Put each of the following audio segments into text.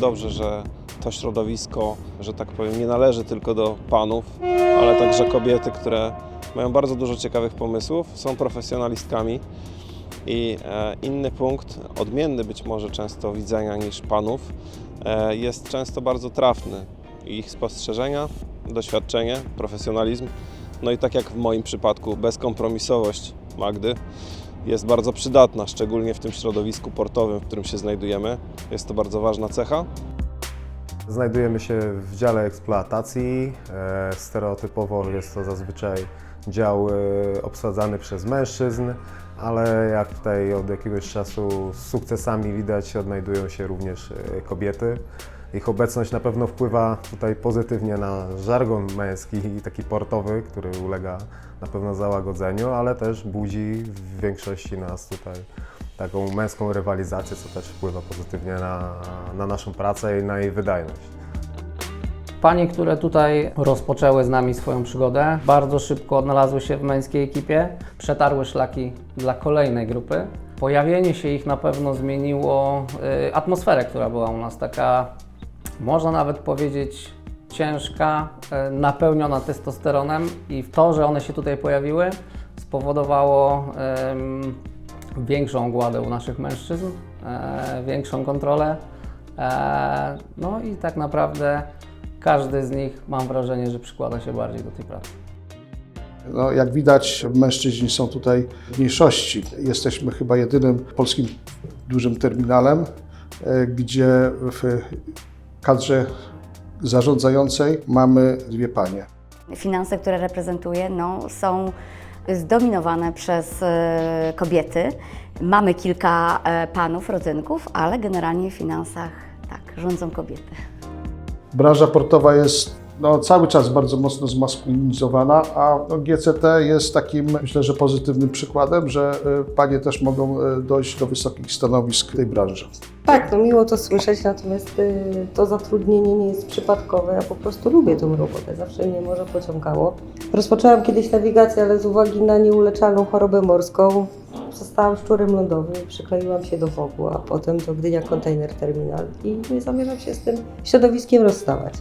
dobrze, że to środowisko, że tak powiem, nie należy tylko do panów, ale także kobiety, które mają bardzo dużo ciekawych pomysłów, są profesjonalistkami. I e, inny punkt, odmienny być może często widzenia niż panów, e, jest często bardzo trafny. Ich spostrzeżenia, doświadczenie, profesjonalizm, no i tak jak w moim przypadku, bezkompromisowość Magdy jest bardzo przydatna, szczególnie w tym środowisku portowym, w którym się znajdujemy. Jest to bardzo ważna cecha. Znajdujemy się w dziale eksploatacji. E, Stereotypowo jest to zazwyczaj dział e, obsadzany przez mężczyzn, ale jak tutaj od jakiegoś czasu z sukcesami widać, odnajdują się również e, kobiety. Ich obecność na pewno wpływa tutaj pozytywnie na żargon męski i taki portowy, który ulega na pewno załagodzeniu, ale też budzi w większości nas tutaj taką męską rywalizację, co też wpływa pozytywnie na, na naszą pracę i na jej wydajność. Panie, które tutaj rozpoczęły z nami swoją przygodę, bardzo szybko odnalazły się w męskiej ekipie, przetarły szlaki dla kolejnej grupy. Pojawienie się ich na pewno zmieniło y, atmosferę, która była u nas taka, można nawet powiedzieć, ciężka, y, napełniona testosteronem i to, że one się tutaj pojawiły, spowodowało ym, większą ogładę u naszych mężczyzn, e, większą kontrolę. E, no i tak naprawdę każdy z nich mam wrażenie, że przykłada się bardziej do tej pracy. No, jak widać, mężczyźni są tutaj w mniejszości. Jesteśmy chyba jedynym polskim dużym terminalem, e, gdzie w kadrze zarządzającej mamy dwie panie. Finanse, które reprezentuję, no, są zdominowane przez e, kobiety. Mamy kilka e, panów, rodzynków, ale generalnie w finansach tak, rządzą kobiety. Branża portowa jest no, cały czas bardzo mocno zmaskulinizowana, a no, GCT jest takim, myślę, że pozytywnym przykładem, że e, panie też mogą e, dojść do wysokich stanowisk w tej branży. Tak, no miło to słyszeć, natomiast y, to zatrudnienie nie jest przypadkowe. Ja po prostu lubię tę robotę, zawsze mnie może pociągało. Rozpoczęłam kiedyś nawigację, ale z uwagi na nieuleczalną chorobę morską zostałam szczurem lądowym przykleiłam się do WOG-u, a potem do Gdynia Container Terminal i nie zamierzam się z tym środowiskiem rozstawać.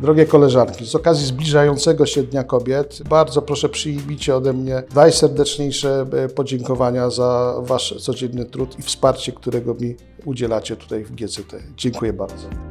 Drogie koleżanki, z okazji zbliżającego się Dnia Kobiet, bardzo proszę przyjmijcie ode mnie najserdeczniejsze e, podziękowania za Wasz codzienny trud i wsparcie, którego mi udzielacie tutaj w GCT. Dziękuję bardzo.